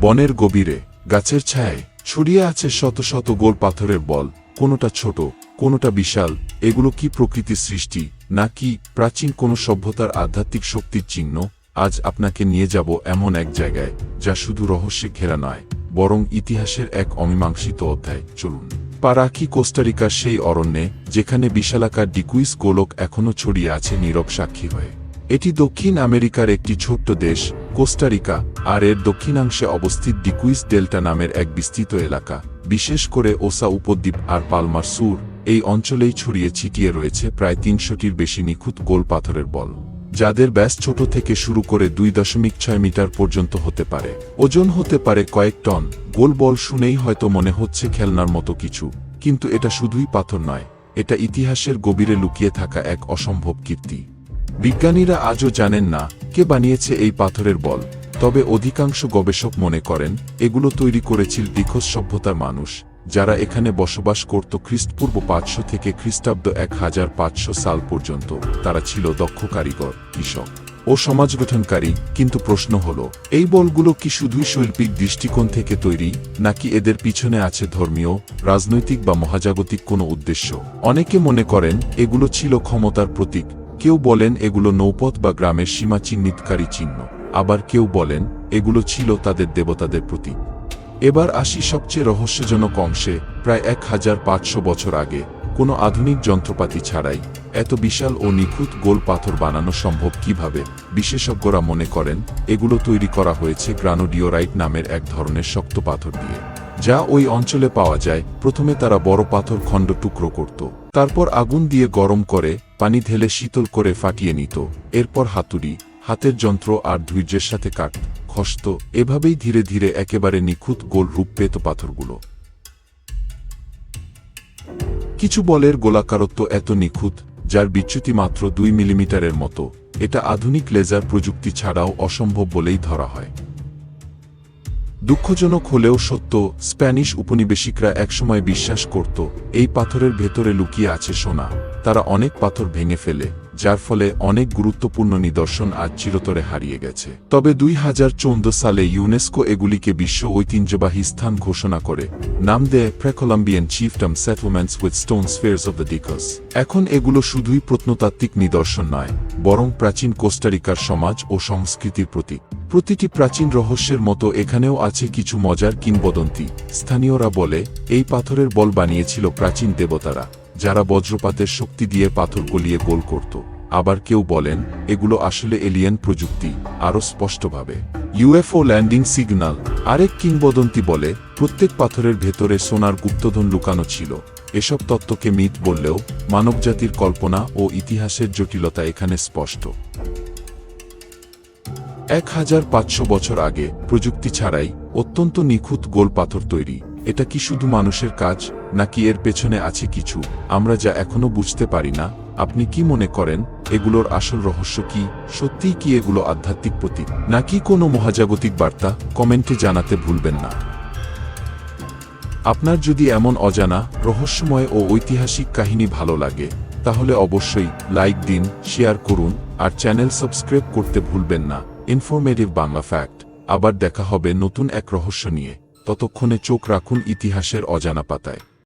বনের গভীরে, গাছের ছায়ায় ছড়িয়ে আছে শত শত গোল পাথরের বল, কোনোটা ছোট, কোনোটা বিশাল, এগুলো কি প্রকৃতির সৃষ্টি নাকি প্রাচীন কোনো সভ্যতার আধ্যাত্মিক শক্তির চিহ্ন? আজ আপনাকে নিয়ে যাব এমন এক জায়গায়, যা শুধু রহস্যে ঘেরা নয়, বরং ইতিহাসের এক অমীমাংসিত অধ্যায়। চলুন। পারাকি কোস্টারিকার সেই অরণ্যে, যেখানে বিশালাকার ডিকুইস গোলক এখনও ছড়িয়ে আছে নীরব সাক্ষী হয়ে। এটি দক্ষিণ আমেরিকার একটি ছোট্ট দেশ কোস্টারিকা আর এর দক্ষিণাংশে অবস্থিত ডিকুইস ডেল্টা নামের এক বিস্তৃত এলাকা। বিশেষ করে ওসা উপদ্বীপ আর পালমার সুর এই অঞ্চলেই ছড়িয়ে ছিটিয়ে রয়েছে প্রায় তিনশোটির বেশি নিখুঁত গোল পাথরের বল, যাদের ব্যাস ছোট থেকে শুরু করে দুই দশমিক ছয় মিটার পর্যন্ত হতে পারে। ওজন হতে পারে কয়েক টন, গোল বল শুনেই হয়তো মনে হচ্ছে খেলনার মতো কিছু, কিন্তু এটা শুধুই পাথর নয়, এটা ইতিহাসের গভীরে লুকিয়ে থাকা এক অসম্ভব কীর্তি। বিজ্ঞানীরা আজও জানেন না কে বানিয়েছে এই পাথরের বল, তবে অধিকাংশ গবেষক মনে করেন, এগুলো তৈরি করেছিল দিখোজ সভ্যতার মানুষ, যারা এখানে বসবাস করত খ্রিস্টপূর্ব পাঁচশো থেকে খ্রিস্টাব্দ এক হাজার পাঁচশো সাল পর্যন্ত, তারা ছিল দক্ষ কারিগর, কৃষক ও সমাজ গঠনকারী, কিন্তু প্রশ্ন হল, এই বলগুলো কি শুধুই শৈল্পিক দৃষ্টিকোণ থেকে তৈরি, নাকি এদের পিছনে আছে ধর্মীয়, রাজনৈতিক বা মহাজাগতিক কোনো উদ্দেশ্য? অনেকে মনে করেন, এগুলো ছিল ক্ষমতার প্রতীক কেউ বলেন এগুলো নৌপথ বা গ্রামের সীমা চিহ্নিতকারী চিহ্ন, আবার কেউ বলেন এগুলো ছিল তাদের দেবতাদের প্রতীক। এবার আসি সবচেয়ে রহস্যজনক অংশে, প্রায় এক হাজার পাঁচশো বছর আগে, কোনো আধুনিক যন্ত্রপাতি ছাড়াই এত বিশাল ও নিখুঁত গোল পাথর বানানো সম্ভব কীভাবে, বিশেষজ্ঞরা মনে করেন, এগুলো তৈরি করা হয়েছে গ্রানোডিওরাইট নামের এক ধরনের শক্ত পাথর দিয়ে। যা ওই অঞ্চলে পাওয়া যায়, প্রথমে তারা বড় পাথর খণ্ড টুকরো করত। তারপর আগুন দিয়ে গরম করে, পানি ঢেলে শীতল করে ফাটিয়ে নিত। এরপর হাতুড়ি, হাতের যন্ত্র আর ধৈর্যের সাথে কাট খসত, এভাবেই ধীরে ধীরে একেবারে নিখুঁত গোল রূপ পেত পাথরগুলো। কিছু বলের গোলাকারত্ব এত নিখুঁত, যার বিচ্যুতি মাত্র দুই মিলিমিটারের মতো। এটা আধুনিক লেজার প্রযুক্তি ছাড়াও অসম্ভব বলেই ধরা হয়। দুঃখজনক হলেও সত্য, স্প্যানিশ উপনিবেশিকরা একসময় বিশ্বাস করত, এই পাথরের ভেতরে লুকিয়ে আছে সোনা। তারা অনেক পাথর ভেঙে ফেলে, যার ফলে অনেক গুরুত্বপূর্ণ নিদর্শন আজ চিরতরে হারিয়ে গেছে। তবে দুই হাজার চৌদ্দ সালে ইউনেস্কো এগুলিকে বিশ্ব ঐতিহ্যবাহী স্থান ঘোষণা করে, নাম দেয় pre-Columbian chiefdom settlements with stone spheres of the Diquis এখন এগুলো শুধুই প্রত্নতাত্ত্বিক নিদর্শন নয়, বরং প্রাচীন কোস্টারিকার সমাজ ও সংস্কৃতির প্রতীক। প্রতিটি প্রাচীন রহস্যের মতো এখানেও আছে কিছু মজার কিংবদন্তি। স্থানীয়রা বলে, এই পাথরের বল বানিয়েছিল প্রাচীন দেবতারা, যারা বজ্রপাতের শক্তি দিয়ে পাথর গলিয়ে গোল করত। আবার কেউ বলেন, এগুলো আসলে এলিয়েন প্রযুক্তি, আরও স্পষ্টভাবে। ইউএফও ল্যান্ডিং সিগন্যাল, আরেক কিংবদন্তি বলে, প্রত্যেক পাথরের ভেতরে সোনার গুপ্তধন লুকানো ছিল। এসব তত্ত্বকে মিথ বললেও, মানবজাতির কল্পনা ও ইতিহাসের জটিলতা এখানে স্পষ্ট। এক হাজার পাঁচশো বছর আগে প্রযুক্তি ছাড়াই অত্যন্ত নিখুঁত গোল পাথর তৈরি। এটা কি শুধু মানুষের কাজ, নাকি এর পেছনে আছে কিছু? আমরা যা এখনও বুঝতে পারি না। আপনি কি মনে করেন, এগুলোর আসল রহস্য কি? সত্যিই কি এগুলো আধ্যাত্মিক প্রতীক, নাকি কোনো মহাজাগতিক বার্তা? কমেন্টে জানাতে ভুলবেন না। আপনার যদি এমন অজানা, রহস্যময় ও ঐতিহাসিক কাহিনী ভালো লাগে, তাহলে অবশ্যই লাইক দিন, শেয়ার করুন, আর চ্যানেল সাবস্ক্রাইব করতে ভুলবেন না। ইনফরমেটিভ বাংলা ফ্যাক্ট, আবার দেখা হবে নতুন এক রহস্য নিয়ে। ততক্ষণে চোখ রাখুন ইতিহাসের অজানা পাতায়।